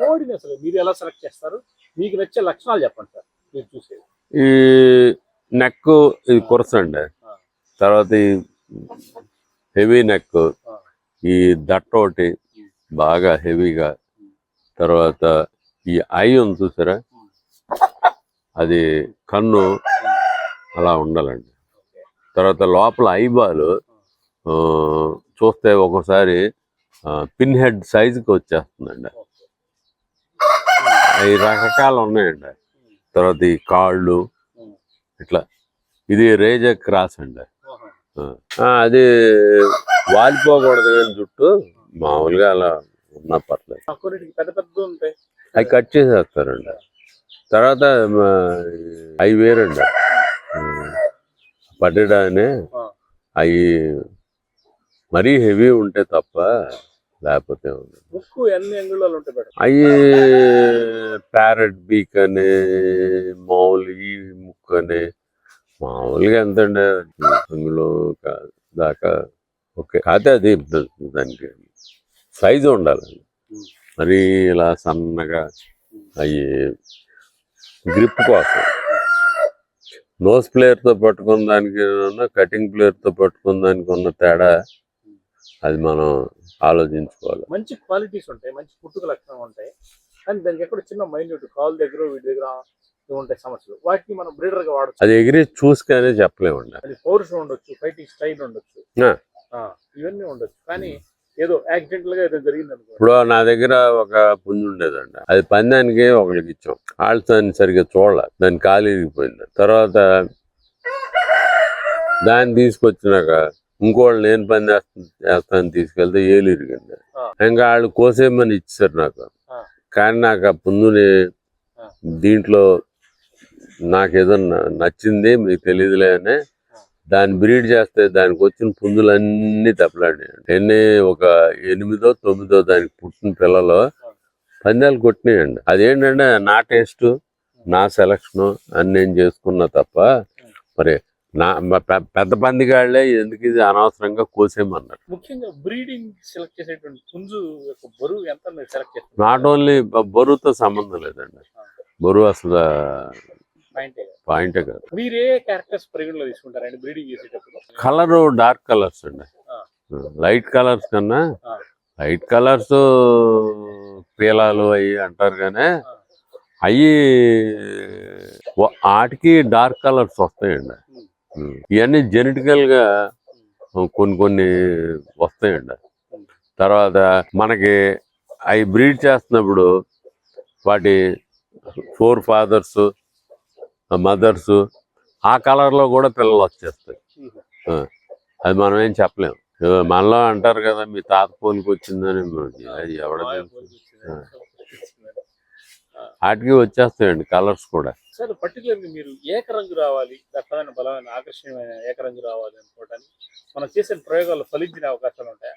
కోడిని అసలు మీరు ఎలా సెలెక్ట్ చేస్తారు? మీకు నచ్చే లక్షణాలు చెప్పండి సార్ మీరు చూసేది ఈ నెక్ ఇది కురస అండి ఆ. తర్వాత ఈ హెవీ నెక్. ఈ దట్ట ఒకటి బాగా హెవీగా తర్వాత ఈ ఐ ఉంది చూసారా? అది కన్ను అలా ఉండాలండి. తర్వాత లోపల ఐబాల్ చూస్తే ఒక్కోసారి పిన్ హెడ్ సైజుకి వచ్చేస్తుందండి. అవి రకరకాలు ఉన్నాయండి. తర్వాత ఈ కాళ్ళు ఇట్లా. ఇది రేజ క్రాస్ అండి. అది వాలిపోకూడదు కానీ జుట్టు మామూలుగా అలా ఉన్నా పర్లేదు. అవి కట్ చేసేస్తారండి. తర్వాత అవి వేరండి. పట్టడానే. అవి మరీ హెవీ ఉంటే తప్ప లేకపోతే అవి ప్యారెట్ బీక్ అని మామూలు ఈ ముక్కు అని మామూలుగా ఎంతండి? అందులో దాకా ఓకే. కాకపోతే అది దానికి సైజు ఉండాలండి. మరి ఇలా సన్నగా అవి గ్రిప్ కోసం. నోస్ ప్లేయర్తో పట్టుకున్న దానికి కటింగ్ ప్లేయర్తో పట్టుకున్న దానికి ఉన్న తేడా అది మనం ఆలోచించుకోవాలి. మంచి క్వాలిటీస్ ఉంటాయి మంచి పుట్టుక లక్షణం ఉంటాయి. కానీ దానికి ఎక్కడ చిన్న మైన్యూట్ కాల్ దగ్గర వీటి దగ్గర ఉంటాయి సమస్యలు. వాటిని మనం బ్రీడర్గా వాడచ్చు. అది ఎగిరి చూసుకనే చెప్పలేమండి. అది పౌరుషం ఉండొచ్చు ఫైటింగ్ స్టైల్ ఉండొచ్చు. ఇవన్నీ ఉండొచ్చు. కానీ ఏదో యాక్సిడెంటల్గా ఏదో జరిగింది ఇప్పుడు నా దగ్గర ఒక పుంజు ఉండేదండి. అది పందానికి ఒకరికి ఇచ్చాం. వాళ్ళు దాన్ని సరిగ్గా చూడాల. దాని కాలు ఇరిగిపోయింది. తర్వాత దాన్ని తీసుకొచ్చినాక ఇంకోళ్ళు నేను పని చేస్తా చేస్తాను తీసుకెళ్తే ఏలు ఇరిగింది ఆ. ఇంకా వాళ్ళు కోసేయమని ఇచ్చారు నాకు. కానీ నాకు ఆ పుంజుని ఆ. దీంట్లో నాకేదో నచ్చింది మీకు తెలియదులే అని. దాన్ని బ్రీడ్ చేస్తే దానికి వచ్చిన పుంజులన్నీ తప్పలాడినాయి ఎన్ని ఒక ఎనిమిదో తొమ్మిదో దానికి పుట్టిన పిల్లలు పందాలు కొట్టినాయండి. అదేంటంటే నా టేస్ట్ నా సెలక్షన్ అని నేను చేసుకున్నా తప్ప మరి నా పెద్ద పందిగాళ్ళే ఎందుకు ఇది అనవసరంగా కోసేయమన్నారు ముఖ్యంగా బ్రీడింగ్ సెలెక్ట్ చేసేటువంటి పుంజు యొక్క బరువు ఎంత సెలెక్ట్ చేస్తారు? నాట్ ఓన్లీ బరువుతో సంబంధం లేదండి. బరువు అసలు పాయింటే కాదు. మీరు ఏ క్యారెక్టర్స్ పరిగణలో తీసుకుంటారండి బ్రీడింగ్ చేసేటప్పుడు? కలర్ డార్క్ కలర్స్ అండి. లైట్ కలర్స్ కన్నా. లైట్ కలర్స్ పీలాలు అవి అంటారు కానీ. అవి వాటికి డార్క్ కలర్స్ వస్తాయండి. ఇవన్నీ జెనెటికల్గా కొన్ని కొన్ని వస్తాయండి. తర్వాత మనకి అవి బ్రీడ్ చేస్తున్నప్పుడు వాటి ఫోర్ ఫాదర్స్ మదర్స్ ఆ కలర్లో కూడా పిల్లలు వచ్చేస్తాయి. అది మనం ఏం చెప్పలేం. ఏదో మనలో అంటారు కదా మీ తాత పోలికి వచ్చిందని అది ఎవడ? వాటికి వచ్చేస్తాయండి కలర్స్ కూడా. సార్ పర్టికులర్గా మీరు ఏకరంగు రావాలి దట్టమైన బలమైన ఆకర్షణీయమైన ఏకరంగు రావాలి అనుకోవడానికి మనం చేసిన ప్రయోగాలు ఫలించిన అవకాశాలు ఉంటాయా?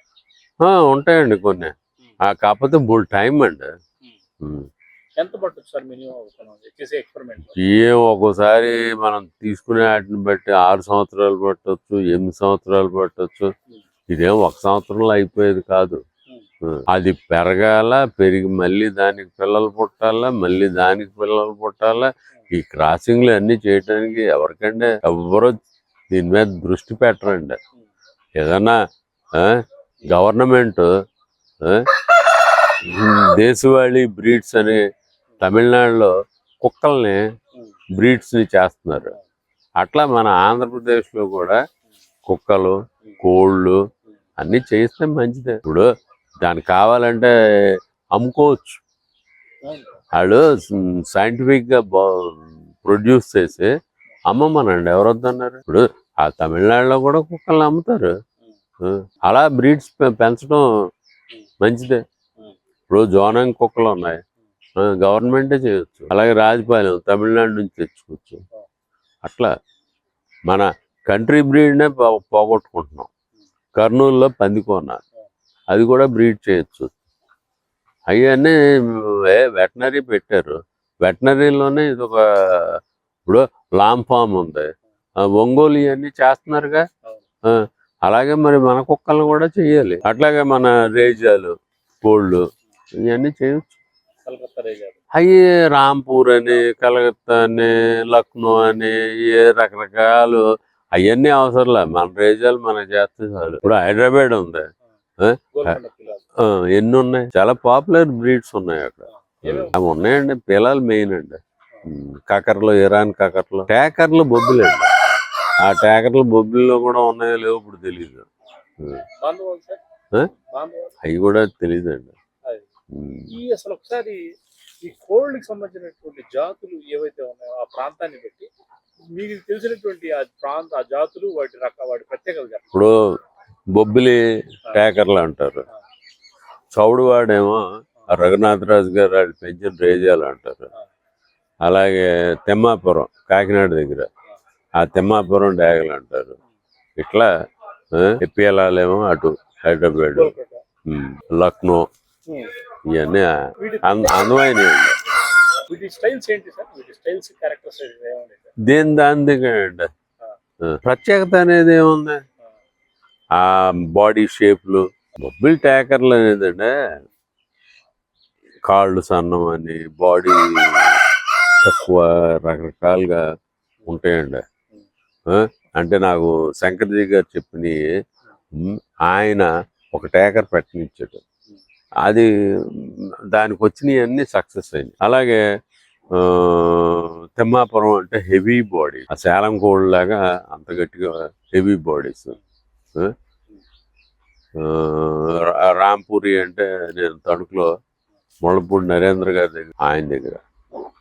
ఉంటాయండి కొన్ని. ఆ, కాకపోతే బోల్ టైం అండి. ఎంత పట్టొచ్చు సార్ మినిమం మనం చేసే ఎక్స్పెరిమెంట్ ఏం ఒక్కోసారి మనం తీసుకునే వాటిని బట్టి ఆరు సంవత్సరాలు పట్టొచ్చు ఎనిమిది సంవత్సరాలు పట్టొచ్చు. ఇదేం ఒక సంవత్సరంలో అయిపోయేది కాదు. అది పెరగాల పెరిగి మళ్ళీ దానికి పిల్లలు పుట్టాలా మళ్ళీ దానికి పిల్లలు పుట్టాలా? ఈ క్రాసింగ్లు అన్ని చేయటానికి ఎవరికంటే ఎవరు దీని మీద దృష్టి పెట్టరండి. ఏదన్నా గవర్నమెంట్ దేశవాళీ బ్రీడ్స్ అని తమిళనాడులో కుక్కల్ని బ్రీడ్స్ని చేస్తున్నారు. అట్లా మన ఆంధ్రప్రదేశ్లో కూడా కుక్కలు కోళ్ళు అన్నీ చేస్తే మంచిదే. ఇప్పుడు దానికి కావాలంటే అమ్ముకోవచ్చు. వాళ్ళు సైంటిఫిక్గా ప్రొడ్యూస్ చేసి అమ్మమనండి ఎవరు వద్దన్నారు ఇప్పుడు ఆ తమిళనాడులో కూడా కుక్కల్ని అమ్ముతారు. అలా బ్రీడ్స్ పెంచడం మంచిదే. ఇప్పుడు జోనంగ్ కుక్కలు ఉన్నాయి. గవర్నమెంటే చేయొచ్చు. అలాగే రాజపాలెం తమిళనాడు నుంచి తెచ్చుకోవచ్చు. అట్లా మన కంట్రీ బ్రీడ్నే పోగొట్టుకుంటున్నాం. కర్నూలులో పందికొన. అది కూడా బ్రీడ్ చేయొచ్చు. అవన్నీ వెటనరీ పెట్టారు. వెటనరీలోనే ఇది ఒక ఇప్పుడు లాంగ్ ఫామ్ ఉంది. ఒంగోలు ఇవన్నీ చేస్తున్నారుగా? ఆ, అలాగే మరి మన కుక్కలు కూడా చేయాలి. అట్లాగే మన రేజాలు కోళ్ళు ఇవన్నీ చేయొచ్చు. కలకత్తా రేజాలు. అవి రాంపూర్ అని కలకత్తా అని లక్నో అని ఏ రకరకాలు అవన్నీ అవసరంలే. మన రేజాలు మనకు చేస్తే చాలు. ఇప్పుడు హైదరాబాద్ ఉంది. ఎన్ని ఉన్నాయి చాలా పాపులర్ బ్రీడ్స్ ఉన్నాయి అక్కడ. అవి ఉన్నాయండి. పిల్లలు మెయిన్ అండి. కకర్లు ఇరాన్ కకర్లు. టేకర్లు బొబ్బులండి ఆ టేకర్లు బొబ్బిల్లో కూడా ఉన్నాయో లేవో ఇప్పుడు తెలియదు అవి కూడా తెలియదండి. ఉమ్. ఈ అసలు ఒకసారి ఈ కోల్డ్కి సంబంధించినటువంటి జాతులు ఏవైతే ఉన్నాయో ఆ ప్రాంతాన్ని బట్టి మీకు తెలిసినటువంటి ఆ ప్రాంత ఆ జాతులు వాటి రక వాటి ప్రత్యేకత ఇప్పుడు బొబ్బిలి టేకర్లు అంటారు. చౌడువాడేమో రఘునాథరాజు గారు వాళ్ళు పెంచిన రేజాలు అంటారు. అలాగే తెమ్మాపురం కాకినాడ దగ్గర ఆ తెమ్మాపురం డేగలు అంటారు. ఇట్లా ఎప్పియలాలేమో అటు హైదరాబాద్ లక్నో. ఇవన్నీ అందమైనవి. దేని దాని దగ్గర ప్రత్యేకత అనేది ఏముంది? ఆ బాడీ షేప్లు బొబ్బిల్ ట్యాకర్లు అనేది కాళ్ళు సన్నం అని బాడీ తక్కువ రకరకాలుగా ఉంటాయండి. అంటే నాకు శంకర్జీ గారు చెప్పిన ఆయన ఒక ట్యాకర్ పెట్టనిచ్చాడు. అది దానికి వచ్చినవి అన్ని సక్సెస్ అయింది అలాగే ఆ, తిమ్మాపురం అంటే హెవీ బాడీ ఆ శాలం కోళ్ళలాగా లాగా అంత గట్టిగా హెవీ బాడీస్. రాంపూరి అంటే నేను తణుకులో ముళ్ళపూడి నరేంద్ర గారి దగ్గర ఆయన దగ్గర.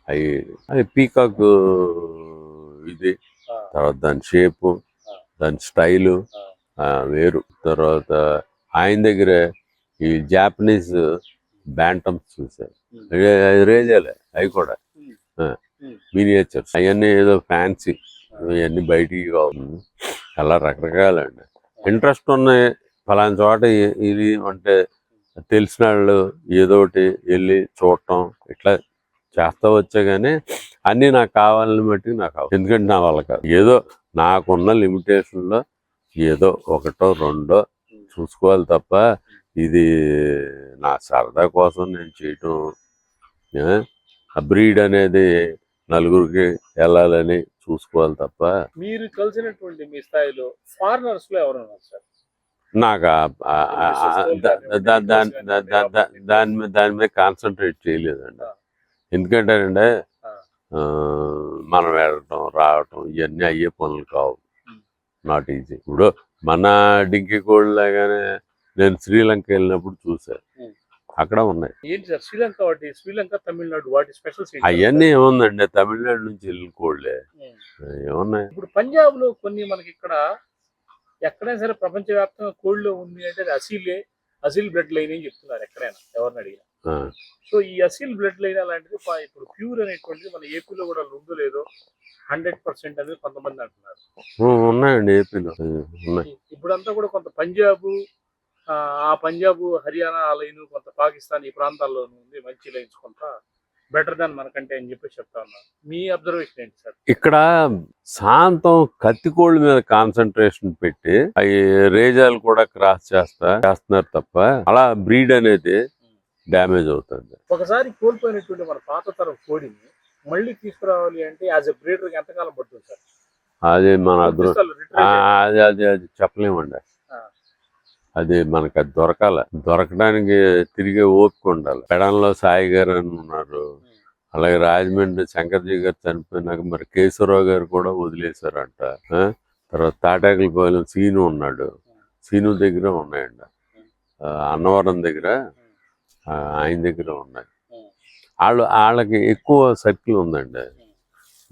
అవి అది పీకాక్ ఇది తర్వాత దాని షేపు దాని స్టైలు ఆ, వేరు. తర్వాత ఆయన దగ్గర ఈ జాపనీస్ బ్యాంటమ్స్. అది రేజాలే అవి కూడా. మినియేచర్స్ అవన్నీ ఏదో ఫ్యాన్సీ ఇవన్నీ బయటికి కావాలి అలా రకరకాలండి. ఇంట్రెస్ట్ ఉన్నాయి. ఫలాని చోట ఇది అంటే తెలిసిన వాళ్ళు ఏదో ఒకటి వెళ్ళి చూడటం ఇట్లా చేస్తా వచ్చా కానీ అన్నీ నాకు కావాలని బట్టి నాకు కావాలి ఎందుకంటే నా వాళ్ళ కాదు. ఏదో నాకున్న లిమిటేషన్లో ఏదో ఒకటో రెండో చూసుకోవాలి తప్ప ఇది నా సరదా కోసం నేను చేయటం ఆ బ్రీడ్ అనేది నలుగురికి వెళ్ళాలని చూసుకోవాలి తప్ప. మీరు కలిసినటువంటి మీ స్థాయిలో ఫారినర్స్లో ఎవరు ఉన్నారు సార్? నాకు దాని మీద దాని మీద కాన్సన్ట్రేట్ చేయలేదండి. ఎందుకంటే అండి ఆ, మనం వెళ్ళటం రావటం ఇవన్నీ అయ్యే పనులు కావు. నాట్ ఈజీ ఇప్పుడు మన డింకి కోడ్ లాగానే నేను శ్రీలంక వెళ్ళినప్పుడు చూసాను. అక్కడ ఉన్నాయి. ఏంటి సార్? శ్రీలంక వాటి శ్రీలంక తమిళనాడు వాటి స్పెషల్స్ అవన్నీ ఏముందండి? తమిళనాడు నుంచి వెళ్ళిన కోళ్ళే. ఏమున్నాయి? ఇప్పుడు పంజాబ్లో కొన్ని మనకి ఇక్కడ ఎక్కడైనా సరే ప్రపంచవ్యాప్తంగా కోళ్ళలో ఉంది అంటే అసీలే అసీల్ బ్లడ్ లైన్ అని చెప్తున్నారు ఎక్కడైనా ఎవరిని అడిగినా. సో ఈ అసీల్ బ్లడ్ లైన్ అలాంటిది ఇప్పుడు ప్యూర్ అనేటువంటిది మన ఏపీలో కూడా ఉందో లేదో హండ్రెడ్ పర్సెంట్ అనేది కొంతమంది అంటున్నారు. ఉన్నాయండి ఏపీలో. ఇప్పుడంతా కూడా కొంత పంజాబ్ ఆ పంజాబ్ హర్యానా ఆ లైన్ కొంత పాకిస్తాన్ ఈ ప్రాంతాల్లో ఉంది. మంచి లైన్స్ కొంత బెటర్ దాన్ మనకంటే అని చెప్పి చెప్తా ఉన్నారు మీ అబ్జర్వేషన్ ఏంటి సార్? ఇక్కడ శాంతం కత్తికోళ్ళ మీద కాన్సన్ట్రేషన్ పెట్టి అవి రేజాలు కూడా క్రాస్ చేస్తా చేస్తున్నారు తప్ప అలా బ్రీడ్ అనేది డ్యామేజ్ అవుతుంది. ఒకసారి కోల్పోయినటువంటి మన పాత తరం కోడిని మళ్ళీ తీసుకురావాలి అంటే యాజ్ ఎ బ్రీడర్ ఎంతకాలం పడుతుంది సార్? అది మన అదృ పుస్తకాలు ఆ, retrieve అది అది అది. చెప్పలేమండి. అది మనకు అది దొరకాల. దొరకడానికి తిరిగే ఓపిక ఉండాలి. పెడంలో సాయి గారు అని ఉన్నారు. అలాగే రాజమండ్రి శంకర్జీ గారు చనిపోయినాక మరి కేశవరావు గారు కూడా వదిలేశారంట. ఆ? తర్వాత పోయిన సీను ఉన్నాడు. సీను దగ్గర ఉన్నాయండి అన్నవరం దగ్గర ఆయన దగ్గర ఉన్నాయి. వాళ్ళు వాళ్ళకి ఎక్కువ సర్కిల్ ఉందండి.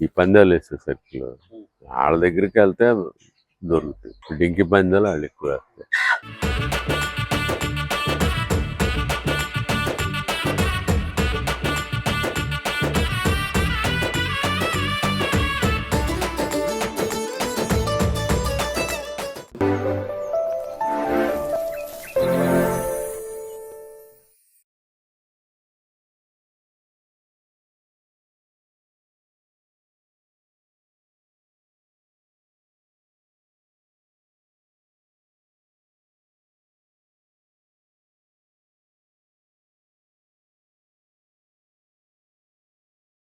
ఈ పందాలు వేసే సర్కిల్. వాళ్ళ దగ్గరికి వెళ్తే దొరుకుతాయి. డింకి పందాలు వాళ్ళు ఎక్కువ వేస్తారు